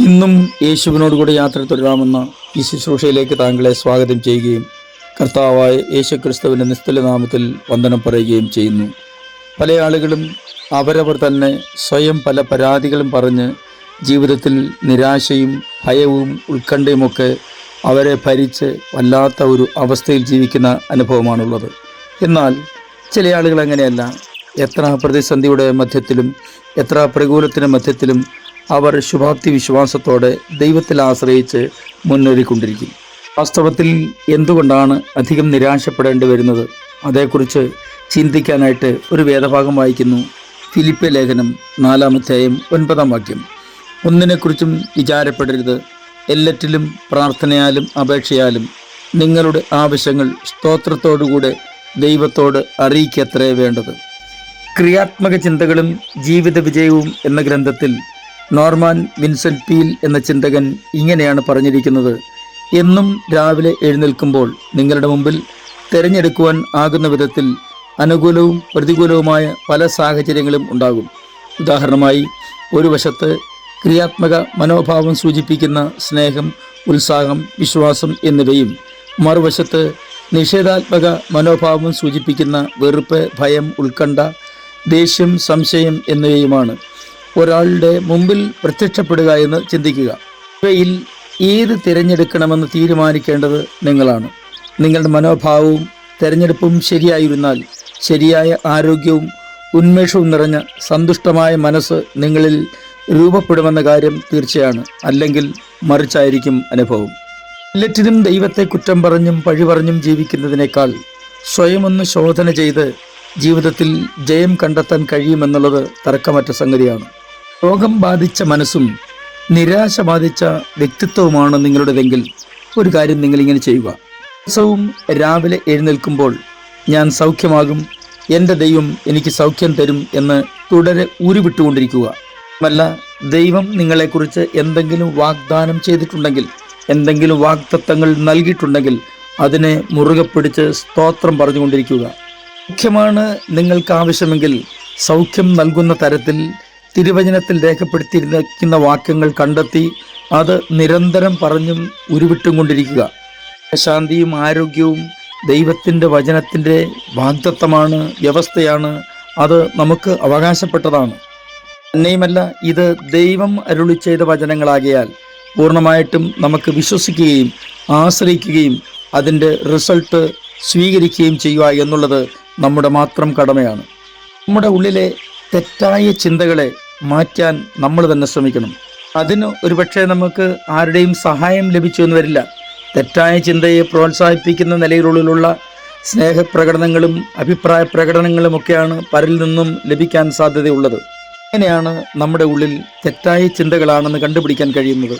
ഇന്നും യേശുവിനോട് കൂടി യാത്ര തുടരാമെന്ന ഈ ശുശ്രൂഷയിലേക്ക് താങ്കളെ സ്വാഗതം ചെയ്യുകയും കർത്താവായ യേശു ക്രിസ്തുവിന്റെ നിസ്തുല നാമത്തിൽ വന്ദനം പറയുകയും ചെയ്യുന്നു. പല ആളുകളും അവരവർ തന്നെ സ്വയം പല പരാതികളും പറഞ്ഞ് ജീവിതത്തിൽ നിരാശയും ഭയവും ഉത്കണ്ഠയുമൊക്കെ അവരെ ഭരിച്ച് വല്ലാത്ത ഒരു അവസ്ഥയിൽ ജീവിക്കുന്ന അനുഭവമാണുള്ളത്. എന്നാൽ ചില ആളുകൾ അങ്ങനെയല്ല. എത്ര പ്രതിസന്ധിയുടെ മധ്യത്തിലും എത്ര പ്രതികൂലത്തിന്റെ മധ്യത്തിലും അവർ ശുഭാപ്തി വിശ്വാസത്തോടെ ദൈവത്തിൽ ആശ്രയിച്ച് മുന്നേറിക്കൊണ്ടിരിക്കും. വാസ്തവത്തിൽ എന്തുകൊണ്ടാണ് അധികം നിരാശപ്പെടേണ്ടി വരുന്നത്? അതേക്കുറിച്ച് ചിന്തിക്കാനായിട്ട് ഒരു വേദഭാഗം വായിക്കുന്നു. ഫിലിപ്പ ലേഖനം നാലാമധ്യായം ഒൻപതാം വാക്യം. ഒന്നിനെക്കുറിച്ചും വിചാരപ്പെടരുത്. എല്ലാറ്റിലും പ്രാർത്ഥനയാലും അപേക്ഷയാലും നിങ്ങളുടെ ആവശ്യങ്ങൾ സ്തോത്രത്തോടുകൂടെ ദൈവത്തോട് അറിയിക്കത്രേ വേണ്ടത്. ക്രിയാത്മക ചിന്തകളും ജീവിത വിജയവും എന്ന ഗ്രന്ഥത്തിൽ നോർമാൻ വിൻസെന്റ് പീൽ എന്ന ചിന്തകൻ ഇങ്ങനെയാണ് പറഞ്ഞിരിക്കുന്നത്. എന്നും രാവിലെ എഴുന്നേൽക്കുമ്പോൾ നിങ്ങളുടെ മുമ്പിൽ തിരഞ്ഞെടുക്കുവാൻ ആകുന്ന വിധത്തിൽ അനുകൂലവും പ്രതികൂലവുമായ പല സാഹചര്യങ്ങളും ഉണ്ടാകും. ഉദാഹരണമായി ഒരു വശത്ത് ക്രിയാത്മക മനോഭാവം സൂചിപ്പിക്കുന്ന സ്നേഹം ഉത്സാഹം വിശ്വാസം എന്നിവയും മറുവശത്ത് നിഷേധാത്മക മനോഭാവം സൂചിപ്പിക്കുന്ന വെറുപ്പ് ഭയം ഉത്കണ്ഠ ദേഷ്യം സംശയം എന്നിവയുമാണ്. ഒരാളുടെ മുമ്പിൽ പ്രത്യക്ഷപ്പെടുക എന്ന് ചിന്തിക്കുക. ഇവയിൽ ഏത് തിരഞ്ഞെടുക്കണമെന്ന് തീരുമാനിക്കേണ്ടത് നിങ്ങളാണ്. നിങ്ങളുടെ മനോഭാവവും തിരഞ്ഞെടുപ്പും ശരിയായിരുന്നാൽ ശരിയായ ആരോഗ്യവും ഉന്മേഷവും നിറഞ്ഞ സന്തുഷ്ടമായ മനസ്സ് നിങ്ങളിൽ രൂപപ്പെടുമെന്ന കാര്യം തീർച്ചയാണ്. അല്ലെങ്കിൽ മറിച്ചായിരിക്കും അനുഭവം. എല്ലാറ്റിനും ദൈവത്തെ കുറ്റം പറഞ്ഞും പഴി പറഞ്ഞും ജീവിക്കുന്നതിനേക്കാൾ സ്വയമൊന്ന് ശോധന ചെയ്ത് ജീവിതത്തിൽ ജയം കണ്ടെത്താൻ കഴിയുമെന്നുള്ളത് തർക്കമറ്റ സംഗതിയാണ്. രോഗം ബാധിച്ച മനസ്സും നിരാശ ബാധിച്ച വ്യക്തിത്വവുമാണ് നിങ്ങളുടേതെങ്കിൽ ഒരു കാര്യം നിങ്ങൾ ഇങ്ങനെ ചെയ്യുക. ദിവസവും രാവിലെ എഴുന്നേൽക്കുമ്പോൾ ഞാൻ സൗഖ്യമാകും എന്റെ ദൈവം എനിക്ക് സൗഖ്യം തരും എന്ന് തുടരെ ഉരുവിട്ടുകൊണ്ടിരിക്കുക അല്ല ദൈവം നിങ്ങളെക്കുറിച്ച് എന്തെങ്കിലും വാഗ്ദാനം ചെയ്തിട്ടുണ്ടെങ്കിൽ എന്തെങ്കിലും വാഗ്ദത്തങ്ങൾ നൽകിയിട്ടുണ്ടെങ്കിൽ അതിനെ മുറുകെ പിടിച്ച് സ്തോത്രം പറഞ്ഞുകൊണ്ടിരിക്കുക. മുഖ്യമാണ് നിങ്ങൾക്ക് ആവശ്യമെങ്കിൽ സൗഖ്യം നൽകുന്ന തരത്തിൽ തിരുവചനത്തിൽ രേഖപ്പെടുത്തിയിരിക്കുന്ന വാക്യങ്ങൾ കണ്ടെത്തി അത് നിരന്തരം പറഞ്ഞും ഉരുവിട്ടും കൊണ്ടിരിക്കുക ശാന്തിയും ആരോഗ്യവും ദൈവത്തിന്റെ വചനത്തിന്റെ വാഗ്ദത്വമാണ് വ്യവസ്ഥയാണ് അത് നമുക്ക് അവകാശപ്പെട്ടതാണ്. തന്നെയുമല്ല ഇത് ദൈവം അരുളി ചെയ്ത വചനങ്ങളാകിയാൽ പൂർണമായിട്ടും നമുക്ക് വിശ്വസിക്കുകയും ആശ്രയിക്കുകയും അതിന്റെ റിസൾട്ട് സ്വീകരിക്കുകയും ചെയ്യുക എന്നുള്ളത് നമ്മുടെ മാത്രം കടമയാണ്. നമ്മുടെ ഉള്ളിലെ തെറ്റായ ചിന്തകളെ മാറ്റാൻ നമ്മൾ തന്നെ ശ്രമിക്കണം. അതിന് ഒരുപക്ഷെ നമുക്ക് ആരുടെയും സഹായം ലഭിച്ചു എന്ന് വരില്ല. തെറ്റായ ചിന്തയെ പ്രോത്സാഹിപ്പിക്കുന്ന നിലയിലുള്ള സ്നേഹപ്രകടനങ്ങളും അഭിപ്രായ പ്രകടനങ്ങളുമൊക്കെയാണ് പലരിൽ നിന്നും ലഭിക്കാൻ സാധ്യതയുള്ളത്. അങ്ങനെയാണ് നമ്മുടെ ഉള്ളിൽ തെറ്റായ ചിന്തകളാണെന്ന് കണ്ടുപിടിക്കാൻ കഴിയുന്നത്.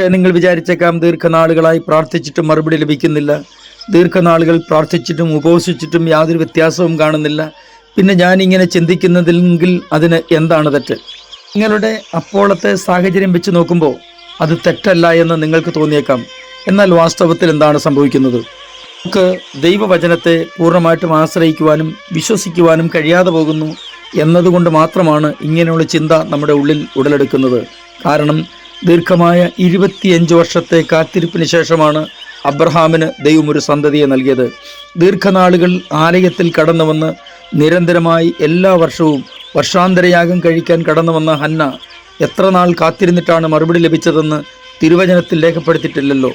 നിങ്ങൾ വിചാരിച്ചേക്കാം ദീർഘനാളുകളായി പ്രാർത്ഥിച്ചിട്ടും മറുപടി ലഭിക്കുന്നില്ല. ദീർഘനാളുകൾ പ്രാർത്ഥിച്ചിട്ടും ഉപവസിച്ചിട്ടും യാതൊരു വ്യത്യാസവും കാണുന്നില്ല. പിന്നെ ഞാനിങ്ങനെ ചിന്തിക്കുന്നതിലെങ്കിൽ അതിന് എന്താണ് തെറ്റ്? നിങ്ങളുടെ അപ്പോഴത്തെ സാഹചര്യം വെച്ച് നോക്കുമ്പോൾ അത് തെറ്റല്ല എന്ന് നിങ്ങൾക്ക് തോന്നിയേക്കാം. എന്നാൽ വാസ്തവത്തിൽ എന്താണ് സംഭവിക്കുന്നത്? നമുക്ക് ദൈവവചനത്തെ പൂർണമായിട്ടും ആശ്രയിക്കുവാനും വിശ്വസിക്കുവാനും കഴിയാതെ പോകുന്നു എന്നതുകൊണ്ട് മാത്രമാണ് ഇങ്ങനെയുള്ള ചിന്ത നമ്മുടെ ഉള്ളിൽ ഉടലെടുക്കുന്നത്. കാരണം ദീർഘമായ ഇരുപത്തിയഞ്ച് വർഷത്തെ കാത്തിരിപ്പിന് ശേഷമാണ് അബ്രഹാമിന് ദൈവം ഒരു സന്തതിയെ നൽകിയത്. ദീർഘനാളുകൾ ആലയത്തിൽ കടന്നു വന്ന് നിരന്തരമായി എല്ലാ വർഷവും വർഷാന്തരയാഗം കഴിക്കാൻ കടന്നു വന്ന ഹന്ന എത്ര നാൾ കാത്തിരുന്നിട്ടാണ് മറുപടി ലഭിച്ചതെന്ന് തിരുവചനത്തിൽ രേഖപ്പെടുത്തിയിട്ടില്ലല്ലോ.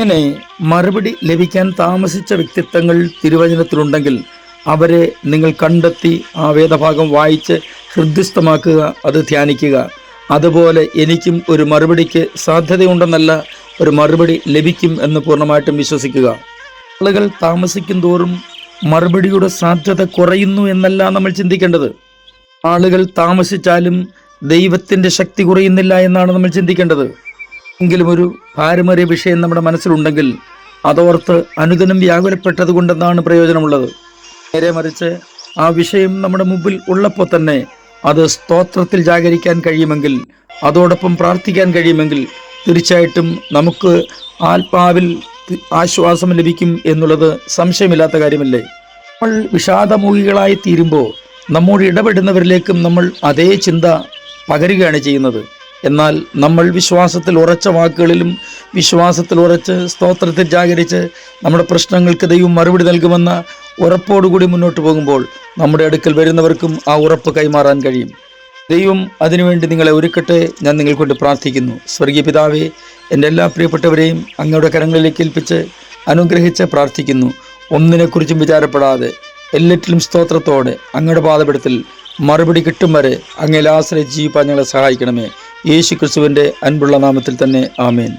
അങ്ങനെ മറുപടി ലഭിക്കാൻ താമസിച്ച വ്യക്തിത്വങ്ങൾ തിരുവചനത്തിലുണ്ടെങ്കിൽ അവരെ നിങ്ങൾ കണ്ടെത്തി ആ വേദഭാഗം വായിച്ച് ഹൃദ്യസ്ഥമാക്കുക അത് ധ്യാനിക്കുക. അതുപോലെ എനിക്കും ഒരു മറുപടിക്ക് സാധ്യതയുണ്ടെന്നല്ല ഒരു മറുപടി ലഭിക്കും എന്ന് പൂർണമായിട്ടും വിശ്വസിക്കുക. ആളുകൾ താമസിക്കും തോറും മറുപടിയുടെ സാധ്യത കുറയുന്നു എന്നല്ല നമ്മൾ ചിന്തിക്കേണ്ടത്. ആളുകൾ താമസിച്ചാലും ദൈവത്തിന്റെ ശക്തി കുറയുന്നില്ല എന്നാണ് നമ്മൾ ചിന്തിക്കേണ്ടത്. എങ്കിലും ഒരു ഭാരമേറിയ വിഷയം നമ്മുടെ മനസ്സിലുണ്ടെങ്കിൽ അതോർത്ത് അനുദിനം വ്യാകുലപ്പെട്ടത് കൊണ്ടെന്നാണ് പ്രയോജനമുള്ളത്. നേരെ മറിച്ച് ആ വിഷയം നമ്മുടെ മുമ്പിൽ ഉള്ളപ്പോൾ തന്നെ അത് സ്തോത്രത്തിൽ ജാഗരിക്കാൻ കഴിയുമെങ്കിൽ അതോടൊപ്പം പ്രാർത്ഥിക്കാൻ കഴിയുമെങ്കിൽ തീർച്ചയായിട്ടും നമുക്ക് ആത്മാവിൽ ആശ്വാസം ലഭിക്കും എന്നുള്ളത് സംശയമില്ലാത്ത കാര്യമല്ലേ? നമ്മൾ വിഷാദമുഖികളായി തീരുമ്പോൾ നമ്മോട് ഇടപെടുന്നവരിലേക്കും നമ്മൾ അതേ ചിന്ത പകരുകയാണ് ചെയ്യുന്നത്. എന്നാൽ നമ്മൾ വിശ്വാസത്തിൽ ഉറച്ച വാക്കുകളിലും വിശ്വാസത്തിൽ ഉറച്ച് സ്തോത്രത്തിൽ ജാഗരിച്ച് നമ്മുടെ പ്രശ്നങ്ങൾക്ക് ദൈവം മറുപടി നൽകുമെന്ന ഉറപ്പോടുകൂടി മുന്നോട്ട് പോകുമ്പോൾ നമ്മുടെ അടുക്കൽ വരുന്നവർക്കും ആ ഉറപ്പ് കൈമാറാൻ കഴിയും. ദൈവം അതിനുവേണ്ടി നിങ്ങളെ ഒരുക്കട്ടെ ഞാൻ നിങ്ങൾക്കൊണ്ട് പ്രാർത്ഥിക്കുന്നു. സ്വർഗീയ പിതാവേ എന്റെ എല്ലാ പ്രിയപ്പെട്ടവരെയും അങ്ങയുടെ കരങ്ങളിലേക്ക് ഏൽപ്പിച്ച് അനുഗ്രഹിച്ച് പ്രാർത്ഥിക്കുന്നു. ഒന്നിനെക്കുറിച്ചും വിചാരപ്പെടാതെ എല്ലാറ്റിലും സ്തോത്രത്തോടെ അങ്ങയുടെ പാതപെടുത്തിൽ മറുപടി കിട്ടും വരെ അങ്ങയിൽ ആശ്രയിച്ച് ജീവിപ്പാൻ ഞങ്ങളെ സഹായിക്കണമേ. യേശു ക്രിസ്തുവിന്റെ അൻപുള്ള നാമത്തിൽ തന്നെ ആമേൻ.